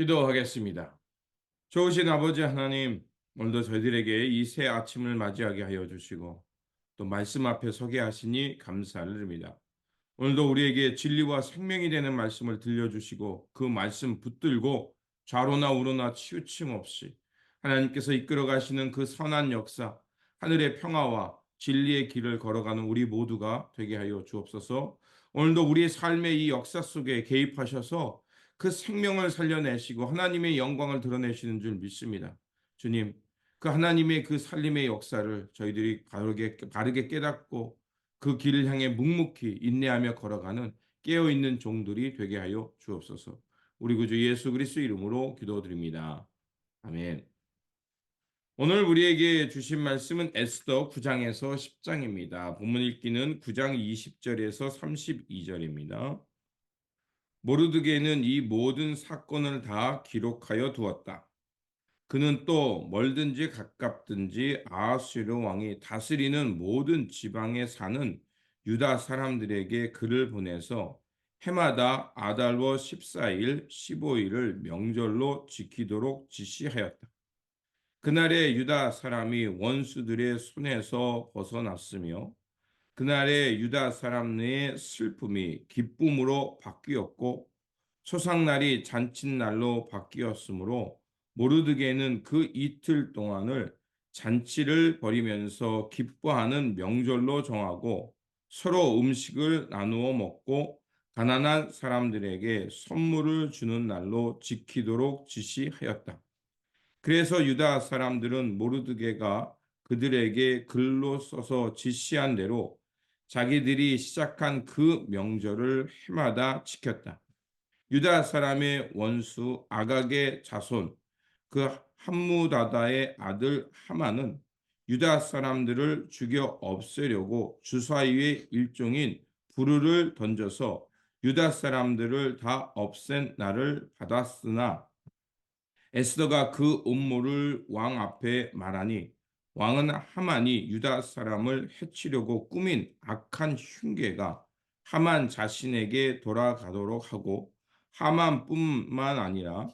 기도하겠습니다. 좋으신 아버지 하나님, 오늘도 저희들에게 이 새 아침을 맞이하게 하여 주시고 또 말씀 앞에 서게 하시니 감사를 드립니다. 오늘도 우리에게 진리와 생명이 되는 말씀을 들려주시고 그 말씀 붙들고 좌로나 우로나 치우침 없이 하나님께서 이끌어 가시는 그 선한 역사, 하늘의 평화와 진리의 길을 걸어가는 우리 모두가 되게 하여 주옵소서. 오늘도 우리의 삶의 이 역사 속에 개입하셔서 그 생명을 살려내시고 하나님의 영광을 드러내시는 줄 믿습니다. 주님, 그 하나님의 그 살림의 역사를 저희들이 바르게, 바르게 깨닫고 그 길을 향해 묵묵히 인내하며 걸어가는 깨어있는 종들이 되게 하여 주옵소서. 우리 구주 예수 그리스도 이름으로 기도드립니다. 아멘. 오늘 우리에게 주신 말씀은 에스더 9장에서 10장입니다. 본문 읽기는 9장 20절에서 32절입니다. 모르드게는 이 모든 사건을 다 기록하여 두었다. 그는 또 멀든지 가깝든지 아하수르 왕이 다스리는 모든 지방에 사는 유다 사람들에게 글을 보내서 해마다 아달워 14일, 15일을 명절로 지키도록 지시하였다. 그날에 유다 사람이 원수들의 손에서 벗어났으며 그날에 유다 사람의 슬픔이 기쁨으로 바뀌었고 초상날이 잔칫날로 바뀌었으므로 모르드게는 그 이틀 동안을 잔치를 벌이면서 기뻐하는 명절로 정하고 서로 음식을 나누어 먹고 가난한 사람들에게 선물을 주는 날로 지키도록 지시하였다. 그래서 유다 사람들은 모르드게가 그들에게 글로 써서 지시한 대로 자기들이 시작한 그 명절을 해마다 지켰다. 유다 사람의 원수 아각의 자손 그 함무다다의 아들 하마는 유다 사람들을 죽여 없애려고 주사위의 일종인 부르를 던져서 유다 사람들을 다 없앤 날을 받았으나 에스더가 그 음모를 왕 앞에 말하니 왕은 하만이 유다 사람을 해치려고 꾸민 악한 흉계가 하만 자신에게 돌아가도록 하고 하만뿐만 아니라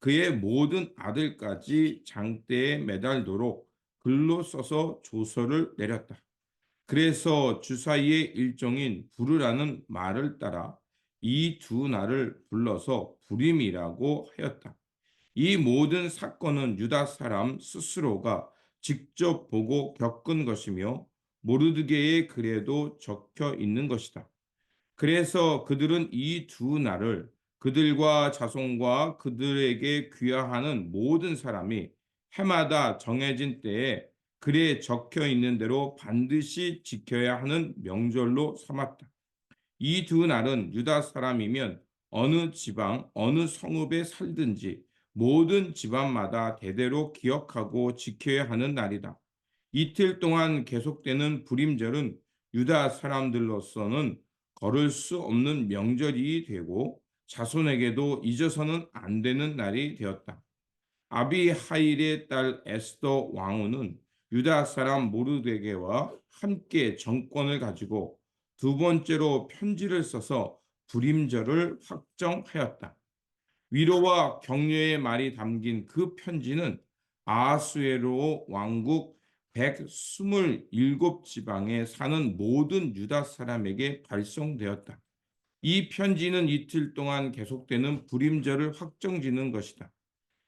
그의 모든 아들까지 장대에 매달도록 글로 써서 조서를 내렸다. 그래서 주사위의 일종인 부르라는 말을 따라 이 두 날을 불러서 부림이라고 하였다. 이 모든 사건은 유다 사람 스스로가 직접 보고 겪은 것이며 모르드게의 글에도 적혀 있는 것이다. 그래서 그들은 이 두 날을 그들과 자손과 그들에게 귀화하는 모든 사람이 해마다 정해진 때에 글에 적혀 있는 대로 반드시 지켜야 하는 명절로 삼았다. 이 두 날은 유다 사람이면 어느 지방, 어느 성읍에 살든지 모든 집안마다 대대로 기억하고 지켜야 하는 날이다. 이틀 동안 계속되는 불임절은 유다 사람들로서는 걸을 수 없는 명절이 되고 자손에게도 잊어서는 안 되는 날이 되었다. 아비하일의 딸 에스더 왕후는 유다 사람 모르데게와 함께 정권을 가지고 두 번째로 편지를 써서 불임절을 확정하였다. 위로와 격려의 말이 담긴 그 편지는 아수에로 왕국 127지방에 사는 모든 유다 사람에게 발송되었다. 이 편지는 이틀 동안 계속되는 불임절을 확정지는 것이다.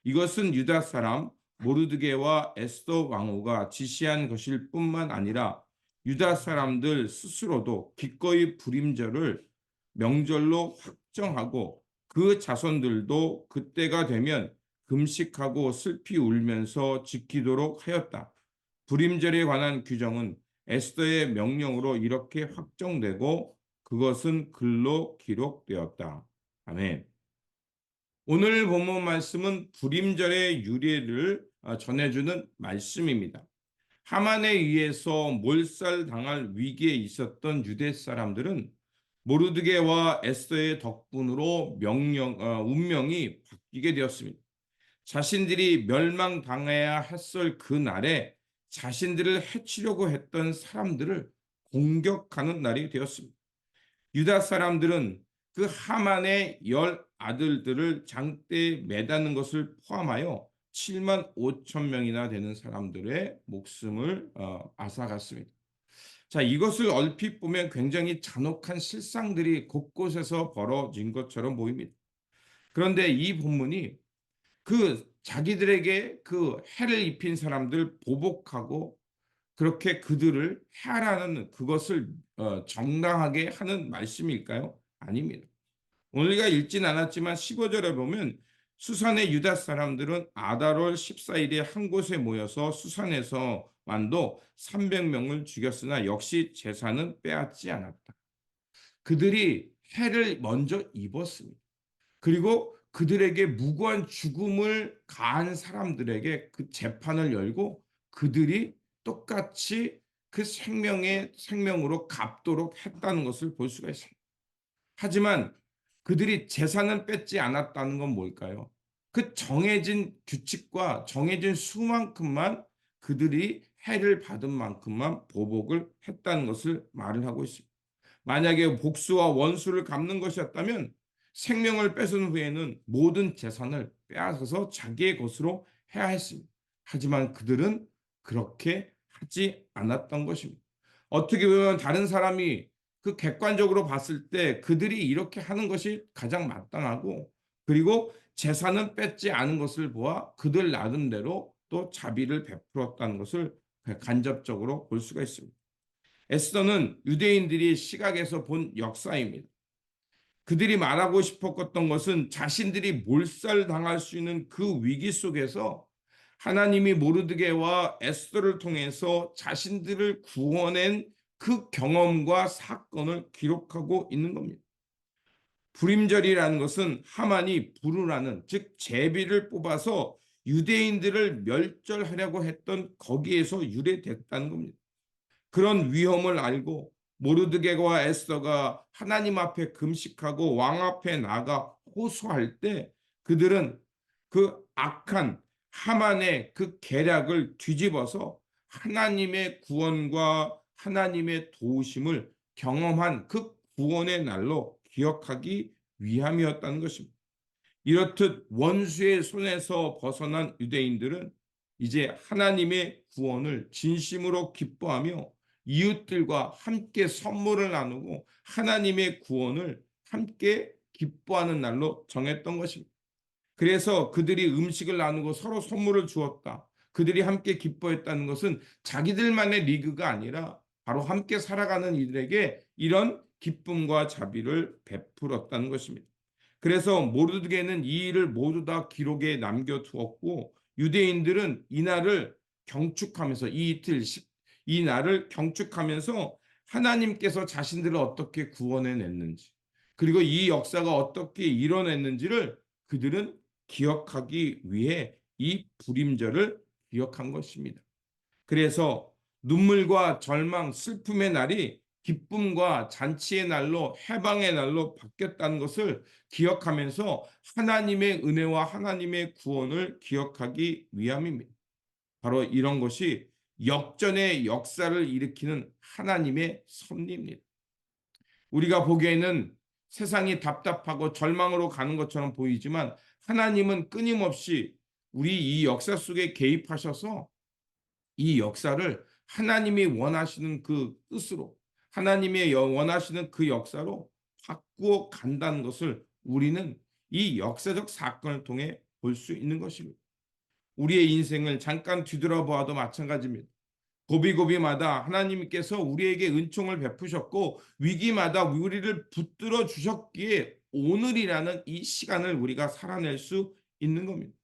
이것은 유다 사람 모르드게와 에스더 왕후가 지시한 것일 뿐만 아니라 유다 사람들 스스로도 기꺼이 불임절을 명절로 확정하고 그 자손들도 그때가 되면 금식하고 슬피 울면서 지키도록 하였다. 불임절에 관한 규정은 에스더의 명령으로 이렇게 확정되고 그것은 글로 기록되었다. 아멘. 오늘 본문 말씀은 불임절의 유래를 어, 전해주는 말씀입니다. 하만에 의해서 몰살당할 위기에 있었던 유대 사람들은 모르드게와 에스더의 덕분으로 명령, 어, 운명이 바뀌게 되었습니다. 자신들이 멸망당해야 했을 그 날에 자신들을 해치려고 했던 사람들을 공격하는 날이 되었습니다. 유다 사람들은 그 하만의 열 아들들을 장대에 매다는 것을 포함하여 7만 5천 명이나 되는 사람들의 목숨을 어, 앗아갔습니다. 자, 이것을 얼핏 보면 굉장히 잔혹한 실상들이 곳곳에서 벌어진 것처럼 보입니다. 그런데 이 본문이 그 자기들에게 그 해를 입힌 사람들 보복하고 그렇게 그들을 해하라는 그것을 어, 정당하게 하는 말씀일까요? 아닙니다. 오늘가 읽진 않았지만 15절에 보면 수산의 유다 사람들은 아달월 14일에 한 곳에 모여서 수산에서 만도 300명을 죽였으나 역시 재산은 빼앗지 않았다. 그들이 해를 먼저 입었습니다. 그리고 그들에게 무고한 죽음을 가한 사람들에게 그 재판을 열고 그들이 똑같이 그 생명의 생명으로 갚도록 했다는 것을 볼 수가 있습니다. 하지만 그들이 재산을 뺏지 않았다는 건 뭘까요? 그 정해진 규칙과 정해진 수만큼만 그들이 해를 받은 만큼만 보복을 했다는 것을 말을 하고 있습니다. 만약에 복수와 원수를 갚는 것이었다면 생명을 뺏은 후에는 모든 재산을 빼앗아서 자기의 것으로 해야 했습니다. 하지만 그들은 그렇게 하지 않았던 것입니다. 어떻게 보면 다른 사람이 그 객관적으로 봤을 때 그들이 이렇게 하는 것이 가장 마땅하고 그리고 재산은 뺏지 않은 것을 보아 그들 나름대로 또 자비를 베풀었다는 것을 간접적으로 볼 수가 있습니다. 에스더는 유대인들이 시각에서 본 역사입니다. 그들이 말하고 싶었던 것은 자신들이 몰살당할 수 있는 그 위기 속에서 하나님이 모르드게와 에스더를 통해서 자신들을 구원한 그 경험과 사건을 기록하고 있는 겁니다. 불임절이라는 것은 하만이 부르라는 즉 제비를 뽑아서 유대인들을 멸절하려고 했던 거기에서 유래됐다는 겁니다. 그런 위험을 알고 모르드게와 에스더가 하나님 앞에 금식하고 왕 앞에 나가 호소할 때 그들은 그 악한 하만의 그 계략을 뒤집어서 하나님의 구원과 하나님의 도우심을 경험한 그 구원의 날로 기억하기 위함이었다는 것입니다. 이렇듯 원수의 손에서 벗어난 유대인들은 이제 하나님의 구원을 진심으로 기뻐하며 이웃들과 함께 선물을 나누고 하나님의 구원을 함께 기뻐하는 날로 정했던 것입니다. 그래서 그들이 음식을 나누고 서로 선물을 주었다. 그들이 함께 기뻐했다는 것은 자기들만의 리그가 아니라 바로 함께 살아가는 이들에게 이런 기쁨과 자비를 베풀었다는 것입니다. 그래서 모르드게는 이 일을 모두 다 기록에 남겨두었고 유대인들은 이날을 경축하면서 이 이틀 이 날을 경축하면서 하나님께서 자신들을 어떻게 구원해 냈는지 그리고 이 역사가 어떻게 일어났는지를 그들은 기억하기 위해 이 불임절을 기억한 것입니다. 그래서 눈물과 절망, 슬픔의 날이 기쁨과 잔치의 날로 해방의 날로 바뀌었다는 것을 기억하면서 하나님의 은혜와 하나님의 구원을 기억하기 위함입니다. 바로 이런 것이 역전의 역사를 일으키는 하나님의 섭리입니다. 우리가 보기에는 세상이 답답하고 절망으로 가는 것처럼 보이지만 하나님은 끊임없이 우리 이 역사 속에 개입하셔서 이 역사를 하나님이 원하시는 그 뜻으로 하나님의 원하시는 그 역사로 바꾸어 간다는 것을 우리는 이 역사적 사건을 통해 볼 수 있는 것입니다. 우리의 인생을 잠깐 뒤돌아보아도 마찬가지입니다. 고비고비마다 하나님께서 우리에게 은총을 베푸셨고 위기마다 우리를 붙들어 주셨기에 오늘이라는 이 시간을 우리가 살아낼 수 있는 겁니다.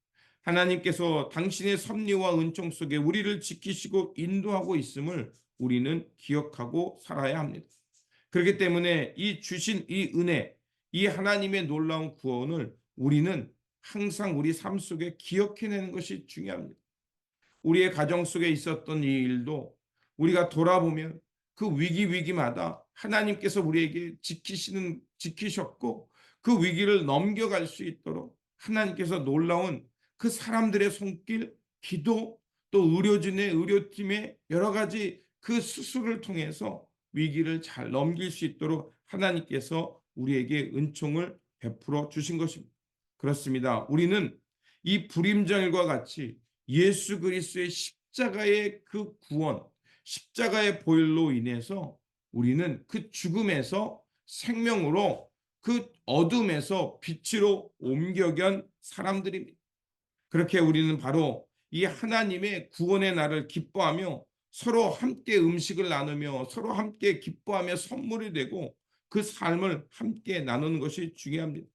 하나님께서 당신의 섭리와 은총 속에 우리를 지키시고 인도하고 있음을 우리는 기억하고 살아야 합니다. 그렇기 때문에 이 주신 이 은혜, 이 하나님의 놀라운 구원을 우리는 항상 우리 삶 속에 기억해내는 것이 중요합니다. 우리의 가정 속에 있었던 이 일도 우리가 돌아보면 그 위기 위기마다 하나님께서 우리에게 지키시는 지키셨고 그 위기를 넘겨갈 수 있도록 하나님께서 놀라운 그 사람들의 손길, 기도, 또 의료진의 의료팀의 여러 가지 그 수술을 통해서 위기를 잘 넘길 수 있도록 하나님께서 우리에게 은총을 베풀어 주신 것입니다. 그렇습니다. 우리는 이 불임정일과 같이 예수 그리스도의 십자가의 그 구원, 십자가의 보혈로 인해서 우리는 그 죽음에서 생명으로 그 어둠에서 빛으로 옮겨간 사람들입니다. 그렇게 우리는 바로 이 하나님의 구원의 날을 기뻐하며 서로 함께 음식을 나누며 서로 함께 기뻐하며 선물이 되고 그 삶을 함께 나누는 것이 중요합니다.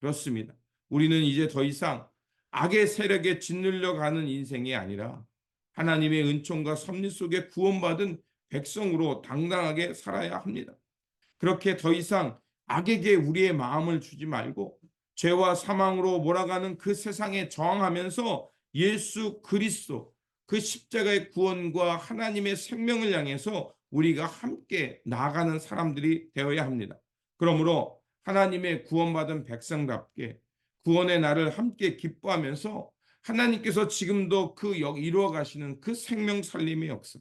그렇습니다. 우리는 이제 더 이상 악의 세력에 짓눌려 가는 인생이 아니라 하나님의 은총과 섭리 속에 구원받은 백성으로 당당하게 살아야 합니다. 그렇게 더 이상 악에게 우리의 마음을 주지 말고 죄와 사망으로 몰아가는 그 세상에 저항하면서 예수 그리스도 그 십자가의 구원과 하나님의 생명을 향해서 우리가 함께 나아가는 사람들이 되어야 합니다. 그러므로 하나님의 구원받은 백성답게 구원의 날을 함께 기뻐하면서 하나님께서 지금도 그 이루어 가시는 그 생명 살림의 역사,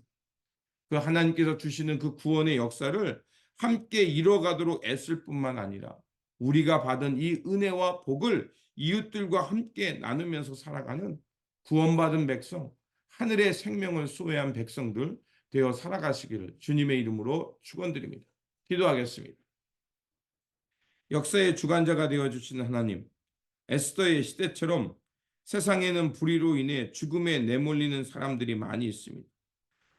그 하나님께서 주시는 그 구원의 역사를 함께 이뤄가도록 애쓸 뿐만 아니라 우리가 받은 이 은혜와 복을 이웃들과 함께 나누면서 살아가는 구원받은 백성, 하늘의 생명을 소유한 백성들 되어 살아가시기를 주님의 이름으로 축원드립니다. 기도하겠습니다. 역사의 주관자가 되어 주신 하나님, 에스더의 시대처럼 세상에는 불의로 인해 죽음에 내몰리는 사람들이 많이 있습니다.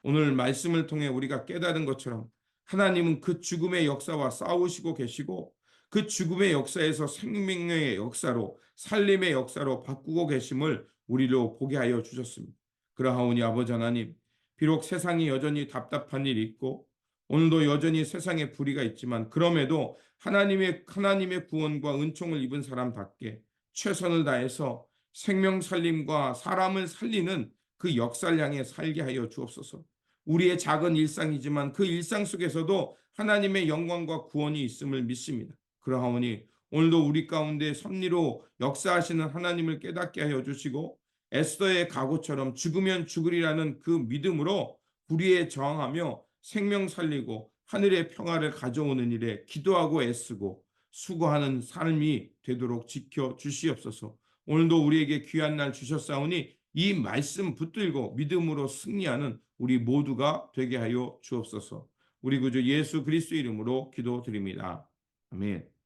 오늘 말씀을 통해 우리가 깨달은 것처럼 하나님은 그 죽음의 역사와 싸우시고 계시고 그 죽음의 역사에서 생명의 역사로 살림의 역사로 바꾸고 계심을 우리로 보게 하여 주셨습니다. 그러하오니 아버지 하나님 비록 세상이 여전히 답답한 일이 있고 오늘도 여전히 세상에 불의가 있지만 그럼에도 하나님의 하나님의 구원과 은총을 입은 사람답게 최선을 다해서 생명 살림과 사람을 살리는 그 향해 살게 하여 주옵소서. 우리의 작은 일상이지만 그 일상 속에서도 하나님의 영광과 구원이 있음을 믿습니다. 그러하오니 오늘도 우리 가운데 섭리로 역사하시는 하나님을 깨닫게 하여 주시고 에스더의 각오처럼 죽으면 죽으리라는 그 믿음으로 불의에 저항하며 생명 살리고 하늘의 평화를 가져오는 일에 기도하고 애쓰고 수고하는 삶이 되도록 지켜 주시옵소서. 오늘도 우리에게 귀한 날 주셨사오니 이 말씀 붙들고 믿음으로 승리하는 우리 모두가 되게 하여 주옵소서. 우리 구주 예수 그리스도 이름으로 기도드립니다. 아멘.